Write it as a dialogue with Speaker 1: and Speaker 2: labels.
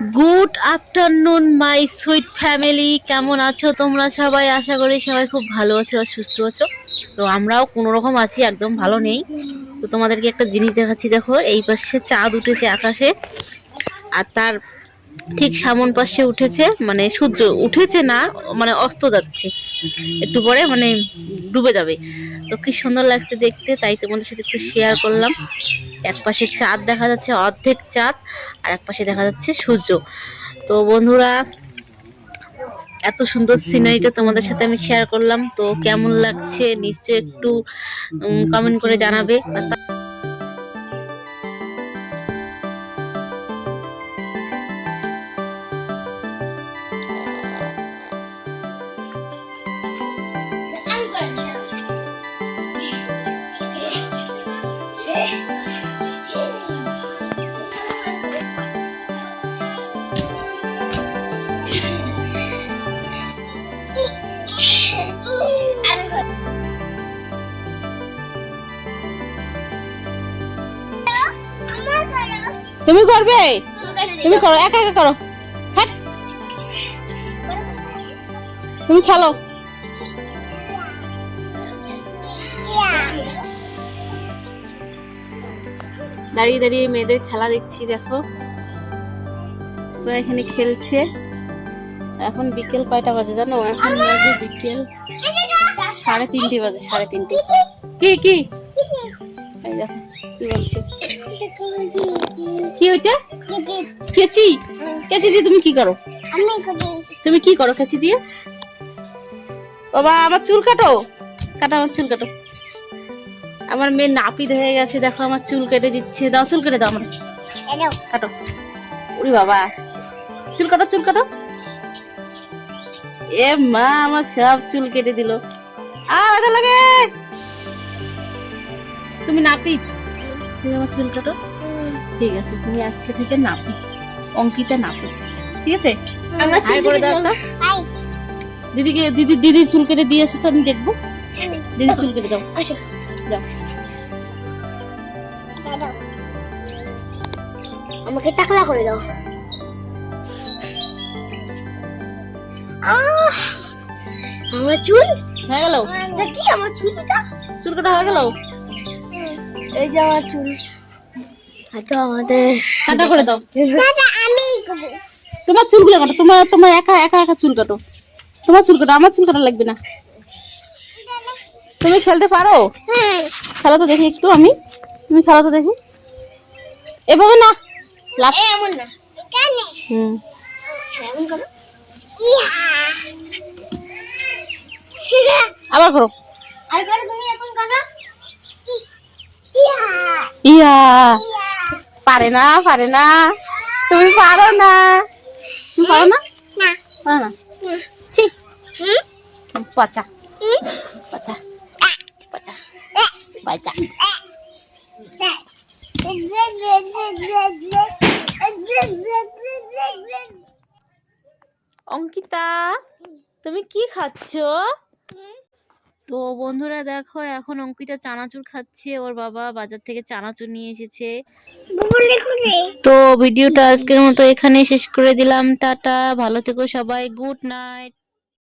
Speaker 1: Good afternoon my sweet family কেমন আছো তোমরা সবাই? আশা করি সবাই খুব ভালো আছো আর সুস্থ আছো। তো আমরাও কোনো রকম আছি, একদম ভালো নেই। তো তোমাদেরকে একটা জিনিস দেখাচ্ছি, দেখো, এই পাশে চাঁদ উঠেছে আকাশে। আর তার ঠিক সামন পাশে উঠেছে মানে সূর্য উঠেছে না মানে অস্ত যাচ্ছে। একটু পরে মানে ডুবে যাবে। তো কি সুন্দর লাগছে দেখতে, তাই তোমাদের সাথে একটু শেয়ার করলাম। এক পাশে চাঁদ দেখা যাচ্ছে, অর্ধেক চাঁদ, আর এক পাশে দেখা যাচ্ছে সূর্য। তো বন্ধুরা, এত সুন্দর সিনারিটা তোমাদের সাথে আমি শেয়ার করলাম। তো কেমন লাগছে, নিশ্চয়ই একটু কমেন্ট করে জানাবে। তুমি করবে? তুমি করো একা একা করো। হ্যাঁ তুমি খেলো। দাঁড়িয়ে দাঁড়িয়ে মেয়েদের খেলা দেখছি দেখো। ওরা এখানে খেলছে। এখন বিকেল কয়টা বাজে জানো? এখন বাজে বিকেল সাড়ে তিনটে বাজে সাড়ে তিনটে। কি কি? দেখো। কি ওইটা? দিয়ে তুমি করো? তুমি করো দিয়ে? বাবা, আমার চুল কাটো। কাটো, আমার চুল কাটো। আমার মেয়ে নাপিত হয়ে গেছে, দেখো আমার চুল কেটে দিচ্ছে। দাও, চুল কেটে দাও আমার। কাটো। উরি বাবা। চুল কাটো চুল কাটো। এ মা, আমার সব চুল কেটে দিল। আ লাগে। তুমি নাপিত। তুমি আমার চুল কাটো ঠিক আছে তুমি আজকে থেকে নাপিত অঙ্কিতা ঠিক আছে? হাই করে দাও একটা। দিদিকে দিদি দিদি চুল কেটে দিয়ে এসো তো আমি দেখব। দিদি চুল কেটে দাও। যাও।
Speaker 2: আমাকে টাকলা করে দাও। আমার চুল?
Speaker 1: হয়ে গেল?
Speaker 2: দেখি আমার চুলটা?
Speaker 1: চুল কাটা হয়ে গেল?
Speaker 2: এই যে আমার চুল। হয়তো আমাদের
Speaker 1: কাটা করে দাও।
Speaker 2: আমি
Speaker 1: তোমার চুলগুলো কাটো তোমার তোমার একা একা একা চুল কাটো। তোমার চুল কাটো আমার চুল কাটা লাগবে না। তুমি খেলতে পারো?
Speaker 2: হ্যাঁ।
Speaker 1: খেলো তো দেখি একটু আমি। তুমি খেলো তো দেখি। এভাবে না। লাভ
Speaker 2: এমন না।
Speaker 1: হুম। আবার করো।
Speaker 2: আর করো ইয়া
Speaker 1: পারে না পারে না। তুমি পারো না। তুমি পারো না? পারো ছি। পচা। পচা। পচা। পচা। অঙ্কিতা তুমি কি খাচ্ছ? তো বন্ধুরা দেখো এখন অঙ্কিতা চানাচুর খাচ্ছে ওর বাবা বাজার থেকে চানাচুর নিয়ে এসেছে। তো ভিডিওটা আজকের মতো এখানে শেষ করে দিলাম টাটা ভালো থেকো সবাই গুড নাইট